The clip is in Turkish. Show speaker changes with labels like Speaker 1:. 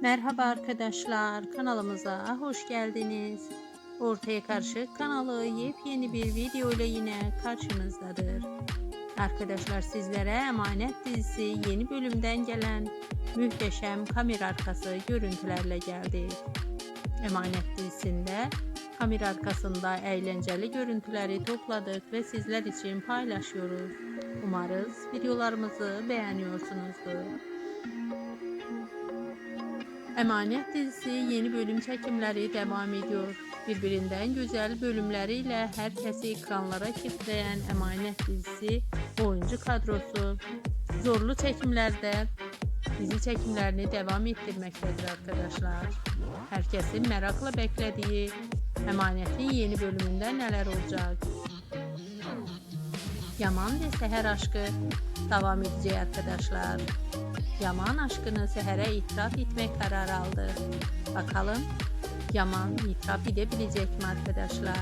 Speaker 1: Merhaba arkadaşlar, kanalımıza hoş geldiniz. Ortaya Karışık kanalı yepyeni bir video ile yine karşınızdadır. Arkadaşlar sizlere Emanet dizisi yeni bölümden gelen muhteşem kamera arkası görüntülerle geldik. Emanet dizisinde kamera arkasında eğlenceli görüntüleri topladık ve sizler için paylaşıyoruz. Umarız videolarımızı beğeniyorsunuzdur. Emanet dizisi yeni bölüm çekimleri devam ediyor. Birbirinden güzel bölümleriyle herkesi ekranlara kilitleyen Emanet dizisi oyuncu kadrosu zorlu çekimlerde dizi çekimlerini devam ettirmektedir arkadaşlar. Herkesin merakla beklediği Emanet'in yeni bölümünde neler olacak? Yaman ve Seher aşkı devam edecek arkadaşlar. Yaman aşkını Seher'e itiraf etmek kararı aldı. Bakalım Yaman itiraf edebilecek mi arkadaşlar?